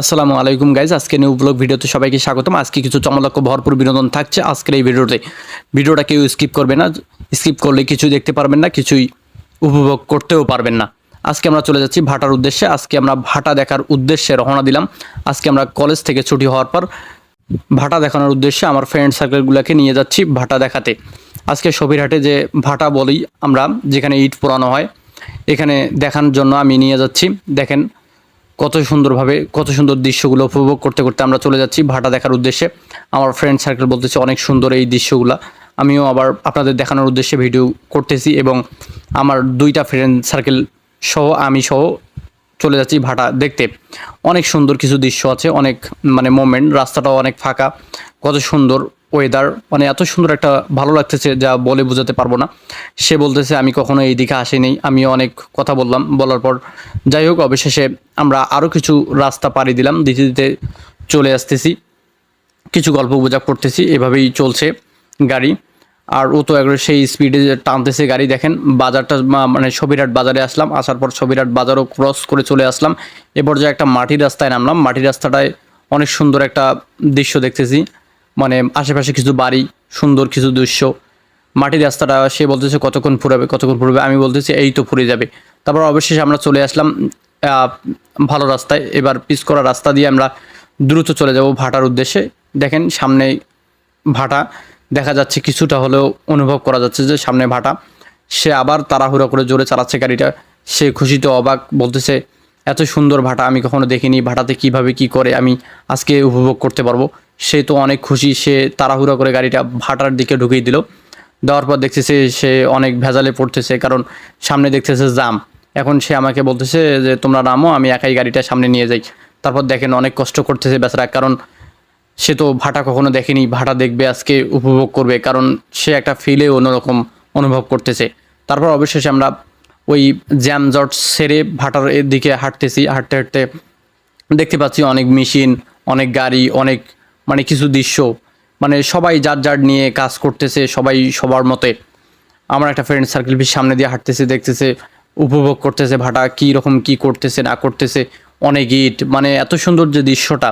আসসালামু আলাইকুম গাইজ, আজকে নিউ ব্লগ ভিডিওতে সবাইকে স্বাগতম। আজকে কিছু চমলক্ষ ভরপুর বিনোদন থাকছে আজকের এই ভিডিওতে। ভিডিওটা কেউ স্কিপ করবে না স্কিপ করলে কিছুই দেখতে পারবেন না, কিছুই উপভোগ করতেও পারবেন না। আজকে আমরা চলে যাচ্ছি ভাটার উদ্দেশ্যে। আজকে আমরা ভাটা দেখার উদ্দেশ্যে রওনা দিলাম। আজকে আমরা কলেজ থেকে ছুটি হওয়ার পর ভাটা দেখানোর উদ্দেশ্যে আমার ফ্রেন্ড সার্কেলগুলোকে নিয়ে যাচ্ছি ভাটা দেখাতে। আজকে সবিরহাটে যে ভাটা বলি আমরা, যেখানে ইট পোড়ানো হয়, এখানে দেখানোর জন্য আমি নিয়ে যাচ্ছি। দেখেন কত সুন্দরভাবে, কত সুন্দর দৃশ্যগুলো উপভোগ করতে করতে আমরা চলে যাচ্ছি ভাটা দেখার উদ্দেশ্যে। আমার ফ্রেন্ড সার্কেল বলতেছে, অনেক সুন্দর এই দৃশ্যগুলো। আমিও আবার আপনাদের দেখানোর উদ্দেশ্যে ভিডিও করতেছি এবং আমার দুইটা ফ্রেন্ড সার্কেল সহ, আমি সহ চলে যাচ্ছি ভাটা দেখতে। অনেক সুন্দর কিছু দৃশ্য আছে, অনেক মানে মোমেন্ট রাস্তাটাও অনেক ফাঁকা। কত সুন্দর ওয়েদার মানে এত সুন্দর একটা ভালো লাগতেছে যা বলে বোঝাতে পারব না। সে বলতেছে, আমি কখনো এই দিকে আসিনি। আমিও অনেক কথা বললাম। বলার পর যাই হোক, অবশেষে আমরা আরও কিছু রাস্তা পাড়ি দিলাম। দিতে দিতে চলে আসতেছি। কিছু গল্প গুজব করতেছি। এভাবেই চলছে গাড়ি। আর ও তো একবার সেই স্পিডে টানতেছে গাড়ি। দেখেন, বাজারটা মানে সবিরাট বাজারে আসলাম। আসার পর সবিরাট বাজারও ক্রস করে চলে আসলাম। এবার যে একটা মাটির রাস্তায় নামলাম। মাটির রাস্তাটায় অনেক সুন্দর একটা দৃশ্য দেখতেছি। মানে আশেপাশে কিছু বাড়ি, সুন্দর কিছু দৃশ্য। মাটির রাস্তাটা সে বলতেছে কতক্ষণ ফুরাবে, কতক্ষণ ফুরবে, আমি বলতেছি এই তো ফুরে যাবে। তারপর অবশেষে আমরা চলে আসলাম ভালো রাস্তায়। এবার পিস করা রাস্তা দিয়ে আমরা দ্রুত চলে যাব ভাটার উদ্দেশ্যে। দেখেন সামনে ভাটা, দেখা যাচ্ছে কিছুটা হলেও অনুভব করা যাচ্ছে যে সামনে ভাটা। সে আবার তাড়াহুড়া করে জোরে চালাচ্ছে গাড়িটা। সে খুশিতে অবাক, বলতেছে, এত সুন্দর ভাটা, আমি কখনো দেখিনি, ভাটাতে কীভাবে কি করে আমি আজকে উপভোগ করতে পারব? সে তো অনেক খুশি, সে তাড়াহুড়ো করে গাড়িটা ভাটার দিকে ঢুকিয়ে দিল। দেওয়ার পর দেখতেছে সে অনেক ভেজালে পড়তেছে, কারণ সামনে দেখতেছে জাম। এখন সে আমাকে বলতেছে যে, তোমরা নামো, আমি একাই গাড়িটা সামনে নিয়ে যাই। তারপর দেখেন অনেক কষ্ট করতেছে বেচারা, কারণ সে তো ভাটা কখনো দেখেনি, ভাটা দেখবে, আজকে উপভোগ করবে, কারণ সে একটা ফিলে অন্যরকম অনুভব করতেছে। তারপর অবশেষে আমরা ওই জ্যাম জট সেরে ভাটার দিকে হাঁটতেছি, হাঁটতে হাঁটতে দেখতে পাচ্ছি অনেক মেশিন অনেক গাড়ি, অনেক মানে কিছু দৃশ্য মানে সবাই যার যার নিয়ে কাজ করতেছে, সবাই সবার মতে। আমার একটা ফ্রেন্ড সার্কেল সামনে দিয়ে হাঁটতেছে, দেখতেছে, উপভোগ করতেছে, ভাটা কী রকম, কী করতেছে, না করতেছে, অনেক ইট মানে এত সুন্দর যে দৃশ্যটা।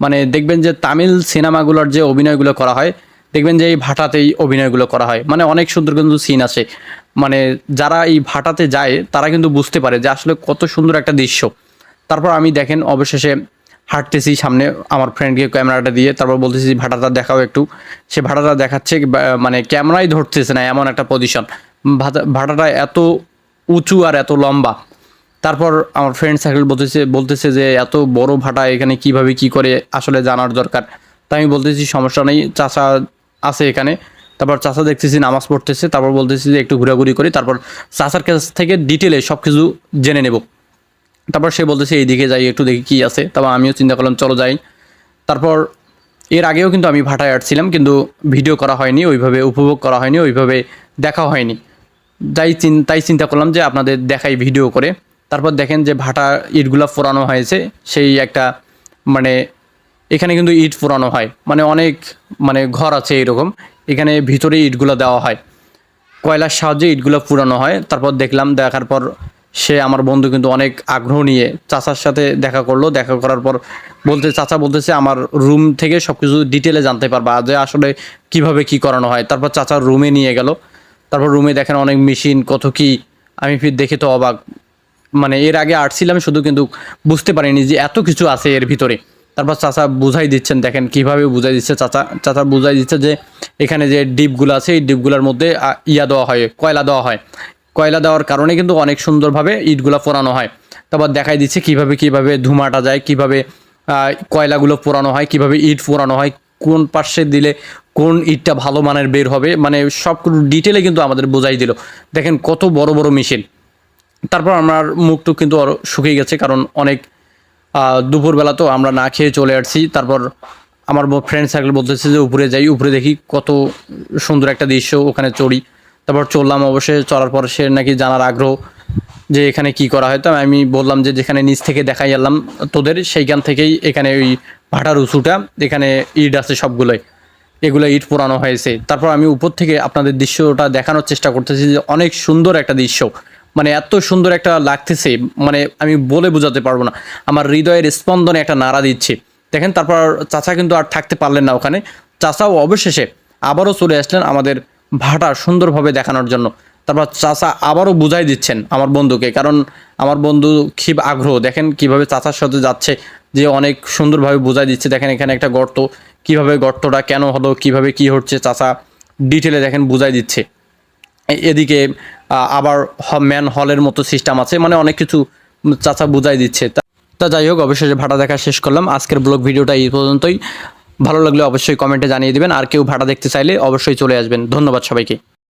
মানে দেখবেন যে তামিল সিনেমাগুলোর যে অভিনয়গুলো করা হয়, দেখবেন যে এই ভাটাতেই অভিনয়গুলো করা হয়। মানে অনেক সুন্দর কিন্তু সিন আছে। মানে যারা এই ভাটাতে যায়, তারা কিন্তু বুঝতে পারে যে আসলে কত সুন্দর একটা দৃশ্য। তারপর আমি দেখেন, অবশেষে হাঁটতেছি সামনে আমার ফ্রেন্ডকে ক্যামেরাটা দিয়ে, তারপর বলতেছি ভাটাটা দেখাও একটু। সে ভাটাটা দেখাচ্ছে মানে ক্যামেরাই ধরতেছে না, এমন একটা পজিশন ভাটাটা এত উঁচু আর এত লম্বা। তারপর আমার ফ্রেন্ড সার্কেল বলতেছে বলতেছে যে, এত বড় ভাটা, এখানে কীভাবে কি করে আসলে জানার দরকার? তাই আমি বলতেছি, সমস্যা নেই, চাচা আছে এখানে। তারপর চাচা দেখতেছি নামাজ পড়তেছে, তারপর বলতেছি যে, একটু ঘোরাঘুরি করি। তারপর চাষার কাছ থেকে ডিটেলে সব কিছু জেনে নেব। তারপর সে বলতেছে, এইদিকে যাই, একটু দেখি কী আছে। তারপর আমিও চিন্তা করলাম, চলো যাই। তারপর এর আগেও কিন্তু আমি ভাটায় আসছিলাম কিন্তু ভিডিও করা হয়নি, ওইভাবে উপভোগ করা হয়নি, ওইভাবে দেখা হয়নি। চিন- তাই চিন্তা করলাম যে আপনাদের দেখাই ভিডিও করে। তারপর দেখেন যে ভাটা ইটগুলা ফোরানো হয়েছে, সেই একটা মানে এখানে কিন্তু ইট ফোরানো হয়। মানে অনেক মানে ঘর আছে এরকম, এখানে ভিতরে ইটগুলো দেওয়া হয়। কয়লার সাহায্যে ইটগুলো পুরানো হয়। তারপর দেখলাম, দেখার পর সে আমার বন্ধু কিন্তু অনেক আগ্রহ নিয়ে চাচার সাথে দেখা করল। দেখা করার পর বলতে, চাচা বলতেছে, আমার রুম থেকে সব কিছু ডিটেলে জানতে পারবা যে আসলে কীভাবে কি করানো হয়। তারপর চাচার রুমে নিয়ে গেল। তারপর রুমে দেখেন অনেক মেশিন কত কি। আমি ফির দেখে তো অবাক। মানে এর আগে আটছিলাম, শুধু কিন্তু বুঝতে পারিনি যে এত কিছু আছে এর ভিতরে। তারপর চাচা বুঝাই দিচ্ছেন, দেখেন, কীভাবে বুঝাই দিচ্ছে চাচা? চাচা বুঝাই দিচ্ছে যে, এখানে যে ডিপগুলো আছে, এই ডিপগুলোর মধ্যে ইয়া দেওয়া হয়, কয়লা দেওয়া হয়। কয়লা দেওয়ার কারণে কিন্তু অনেক সুন্দরভাবে ইটগুলো পোড়ানো হয়। তারপর দেখাই দিচ্ছে কীভাবে কীভাবে ধুমাটা যায়, কীভাবে কয়লাগুলো পোড়ানো হয়, কীভাবে ইট পোড়ানো হয়, কোন পাশে দিলে কোন ইটটা ভালো মানের বের হবে মানে সব ডিটেলে কিন্তু আমাদের বোঝাই দিল। দেখেন কত বড় বড় মেশিন। তারপর আমার মুখটুক কিন্তু আরও শুকিয়ে গেছে, কারণ অনেক দুপুরবেলা তো আমরা না খেয়ে চলে আসছি। তারপর আমার ফ্রেন্ড সার্কেল বলতেছে যে, উপরে যাই, উপরে দেখি কত সুন্দর একটা দৃশ্য, ওখানে চড়ি। তারপর চললাম অবশ্যই, চলার পর সে নাকি জানার আগ্রহ যে এখানে কি করা হয়। তো আমি বললাম যে যেখানে নিচ থেকে দেখাই এলাম তোদের, সেইখান থেকেই এখানে ওই ভাটার উঁচুটা, এখানে ইট আছে সবগুলোই। এগুলো ইট পোড়ানো হয়েছে। তারপর আমি উপর থেকে আপনাদের দৃশ্যটা দেখানোর চেষ্টা করতেছি যে অনেক সুন্দর একটা দৃশ্য। মানে এত সুন্দর একটা লাগতেছে মানে আমি বলে বোঝাতে পারব না। আমার হৃদয়ের স্পন্দনে একটা নাড়া দিচ্ছে। দেখেন, তারপর চাচা কিন্তু আর থাকতে পারলেন না ওখানে। চাচাও অবশেষে আবারও চলে আসলেন আমাদের ভাটা সুন্দরভাবে দেখানোর জন্য। তারপর চাচা আবারও বুঝাই দিচ্ছেন আমার বন্ধুকে, কারণ আমার বন্ধু খুব আগ্রহ। দেখেন কীভাবে চাচার সাথে যাচ্ছে, যে অনেক সুন্দরভাবে বুঝাই দিচ্ছে। দেখেন এখানে একটা গর্ত, কীভাবে গর্তটা কেন হলো, কীভাবে কি হচ্ছে, চাচা ডিটেলে দেখেন বুঝাই দিচ্ছে। এদিকে আবার ম্যান হলের মতো সিস্টেম আছে মানে অনেক কিছু চাচা বুঝাই দিচ্ছে। তা- যাই হোক, অবশেষে ভাড়া দেখা শেষ করলাম। আজকের ব্লগ ভিডিওটা এই পর্যন্তই। ভালো লাগলে অবশ্যই কমেন্টে জানিয়ে দিবেন। আর কেউ ভাড়া দেখতে চাইলে অবশ্যই চলে আসবেন। ধন্যবাদ সবাইকে।